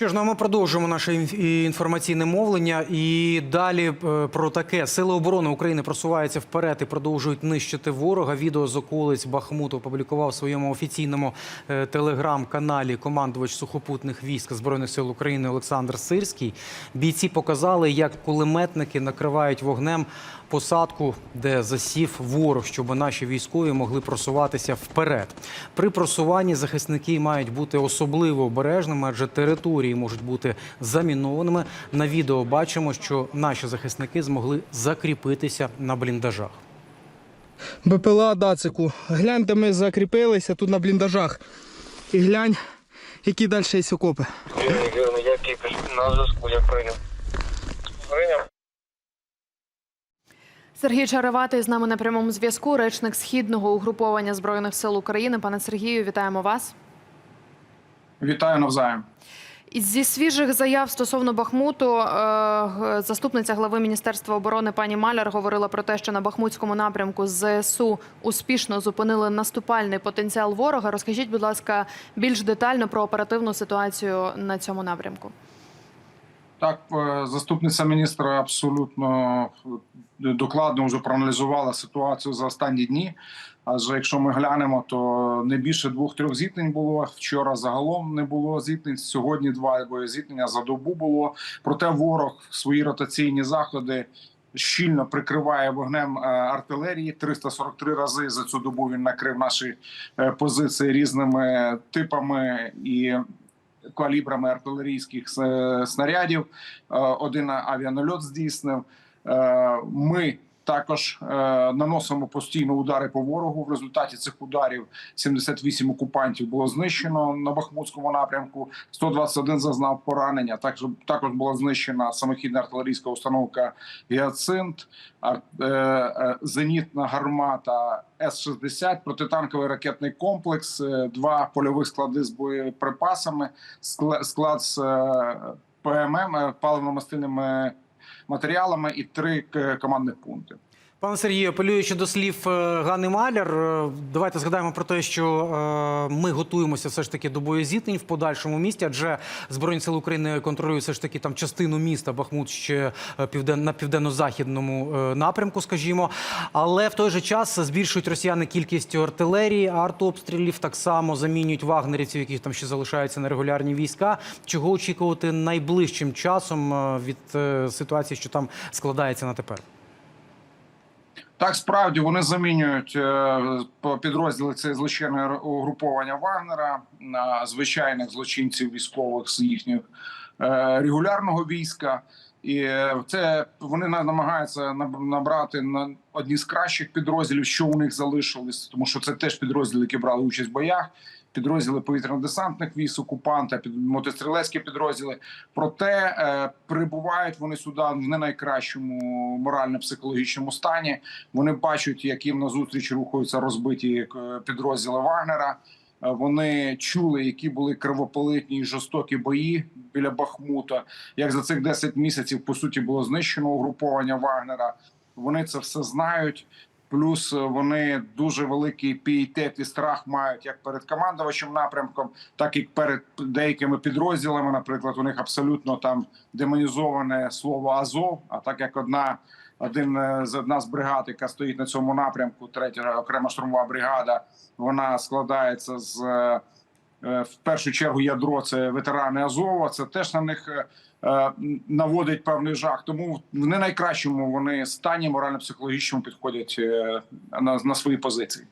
Що ж, ну ми продовжуємо наше інформаційне мовлення. І далі е, про таке. Сили оборони України просуваються вперед і продовжують нищити ворога. Відео з околиць Бахмуту опублікував в своєму офіційному е, телеграм-каналі командувач сухопутних військ Збройних сил України Олександр Сирський. Бійці показали, як кулеметники накривають вогнем посадку, де засів ворог, щоб наші військові могли просуватися вперед. При просуванні захисники мають бути особливо обережними, адже території можуть бути замінованими. На відео бачимо, що наші захисники змогли закріпитися на бліндажах. БПЛА Дацику. Глянь, де ми закріпилися тут на бліндажах. І глянь, які далі є окопи. Я кіпіш на зв'язку, я прийняв. Прийняв. Сергій Чариватий з нами на прямому зв'язку, речник східного угруповання збройних сил України. Пане Сергію, вітаємо вас. Вітаю навзаєм. Зі свіжих заяв стосовно Бахмуту, е, заступниця глави Міністерства оборони пані Маляр говорила про те, що на Бахмутському напрямку ЗСУ успішно зупинили наступальний потенціал ворога. Розкажіть, будь ласка, більш детально про оперативну ситуацію на цьому напрямку. Так, е, заступниця міністра абсолютно докладно вже проаналізувала ситуацію за останні дні. Адже якщо ми глянемо, то не більше двох-трьох зіткнень було. Вчора загалом не було зіткнень. Сьогодні два боєзіткнення за добу було. Проте ворог свої ротаційні заходи щільно прикриває вогнем е, артилерії. 343 рази за цю добу він накрив наші е, позиції різними типами і калібрами артилерійських е, снарядів. Е, Один авіанольот здійснив. Е, Ми також е, наносимо постійно удари по ворогу. В результаті цих ударів 78 окупантів було знищено на Бахмутському напрямку. 121 зазнав поранення. Також також була знищена самохідна артилерійська установка Гіацинт, е, е, зенітна гармата С-60, протитанковий ракетний комплекс, два польових склади з боєприпасами, склад з ПММ, паливно-мастильними матеріалами і три командних пункти. Пане Сергію, апелюючи до слів е, Гани Маляр, е, давайте згадаємо про те, що е, ми готуємося все ж таки до боєзіткнень в подальшому місті, адже Збройні сили України контролюють все ж таки там частину міста Бахмут ще на південно-західному напрямку, скажімо. Але в той же час збільшують росіяни кількість артилерії, артобстрілів, так само замінюють вагнерівців, які там ще залишаються на регулярні війська. Чого очікувати найближчим часом від ситуації, що там складається на тепер? Так, справді вони замінюють е, підрозділи це злочинне угруповання Вагнера на звичайних злочинців військових з їхніх е, регулярного війська. І е, це вони на- намагаються наб- набрати на одні з кращих підрозділів, що у них залишилось, тому що це теж підрозділи, які брали участь в боях. Підрозділи повітряно-десантних військ окупанта, під мотострілецькі підрозділи. Проте е, прибувають вони сюди в не найкращому морально-психологічному стані. Вони бачать, як їм назустріч рухаються розбиті е, підрозділи Вагнера. Е, Вони чули, які були кривополитні і жорстокі бої біля Бахмута. Як за цих 10 місяців по суті було знищено угруповання Вагнера. Вони це все знають. Плюс е, вони дуже великий пієтет і страх мають як перед командувачем напрямком, так і перед деякими підрозділами. Наприклад, у них абсолютно там демонізоване слово Азов. А так як одна один е, з одна з бригад, яка стоїть на цьому напрямку, третя окрема штурмова бригада, вона складається з е, в першу чергу ядро це ветерани Азова. Це теж на них е, е, наводить певний жах. Тому в не найкращому вони стані морально-психологічному підходять е, на, на свої позиції.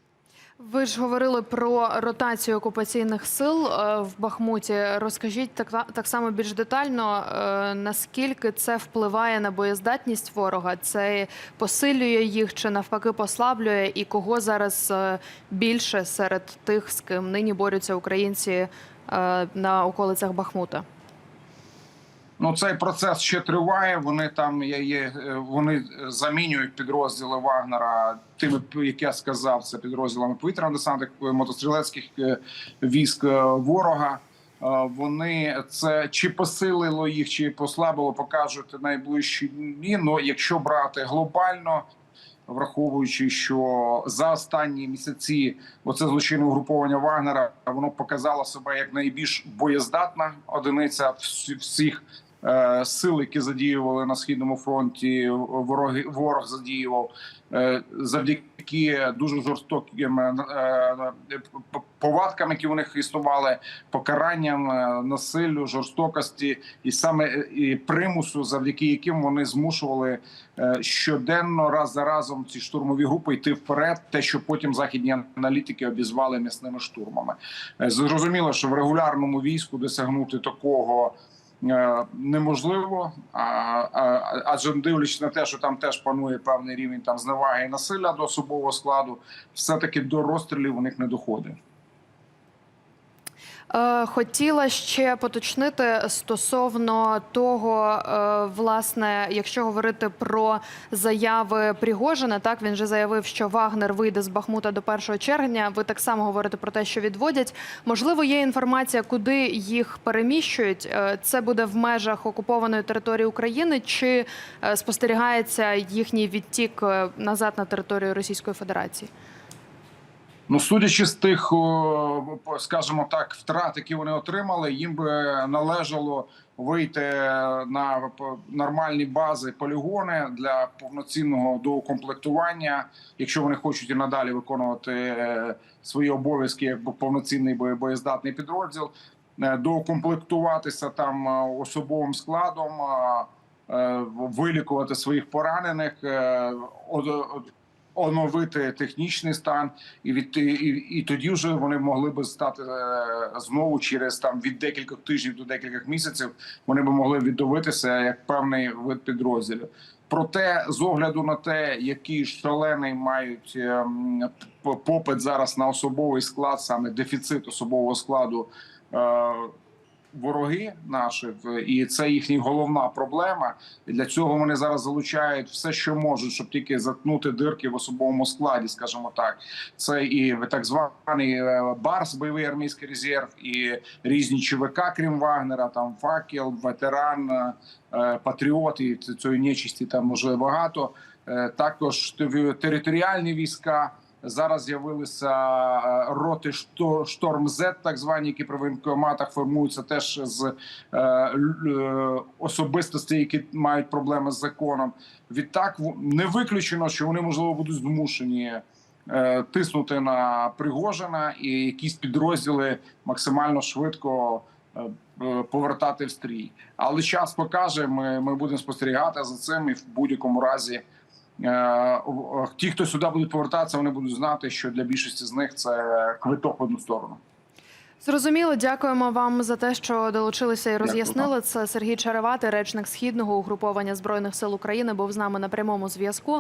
Ви ж говорили про ротацію окупаційних сил е, в Бахмуті. Розкажіть так, так само більш детально, е, наскільки це впливає на боєздатність ворога? Це посилює їх чи навпаки послаблює? І кого зараз е, більше серед тих, з ким нині борються українці на околицях Бахмута? Ну, цей процес ще триває. Вони там є, е, вони замінюють підрозділи Вагнера тими, як я сказав, це підрозділами повітряно-десантних мотострілецьких е, військ е, ворога. Е, Вони це чи посилило їх, чи послабило, покажуть найближчі дні. Ну, якщо брати глобально, враховуючи, що за останні місяці оце злочинне угруповання Вагнера воно показало себе як найбільш боєздатна одиниця всіх е, сил, які задіювали на східному фронті. Вороги ворог задіював е, завдяки дуже жорстоким е, е, повадкам, які у них існували, покаранням, е, насиллю, жорстокості і саме е, і примусу, завдяки яким вони змушували е, щоденно раз за разом ці штурмові групи йти вперед, те, що потім західні аналітики обізвали м'ясними штурмами. Е, Зрозуміло, що в регулярному війську досягнути такого. Е, Неможливо, адже дивлячись на те, що там теж панує певний рівень там зневаги і насилля до особового складу, все таки до розстрілів у них не доходить. Е, Хотіла ще поточнити стосовно того, е, власне, якщо говорити про заяви Пригожина, так він же заявив, що Вагнер вийде з Бахмута до 1 червня. Ви так само говорите про те, що відводять. Можливо, є інформація, куди їх переміщують. Е, Це буде в межах окупованої території України, чи спостерігається їхній відтік назад на територію Російської Федерації? Ну, судячи з тих, скажімо так, втрат, які вони отримали, їм би належало вийти на нормальні бази полігони для повноцінного доукомплектування, якщо вони хочуть і надалі виконувати е, свої обов'язки як повноцінний бо- боєздатний підрозділ, е, доукомплектуватися там е, особовим складом. Вилікувати своїх поранених, оновити технічний стан, і від і, і тоді вже вони могли би стати е, знову через там від декількох тижнів до декількох місяців. Вони би могли відновитися як певний вид підрозділів. Проте, з огляду на те, який шалений мають ем, попит зараз на особовий склад, саме дефіцит особового складу. Вороги наші і це їхня головна проблема. Для цього вони зараз залучають все, що можуть, щоб тільки заткнути дирки в особовому складі, скажімо так. Це і так званий е, Барс, бойовий армійський резерв, і різні ЧВК, крім Вагнера, там факел, ветеран, е, е, патріот, і цієї нечисті там може багато. Також те- територіальні війська. Зараз з'явилися е, роти «Што- шторм З, так звані, які при воєнкоматах формуються теж з е, е, особистостей, які мають проблеми з законом. Відтак не виключено, що вони можливо будуть змушені тиснути на Пригожина і якісь підрозділи максимально швидко повертати в стрій. Але час покаже. Ми, ми будемо спостерігати за цим і в будь-якому разі. Е, Ті, хто сюди будуть повертатися, вони будуть знати, що для більшості з них це квиток в одну сторону. Зрозуміло, дякуємо вам за те, що долучилися і роз'яснили. Це Сергій Чаревати, речник східного угруповання збройних сил України, був з нами на прямому зв'язку.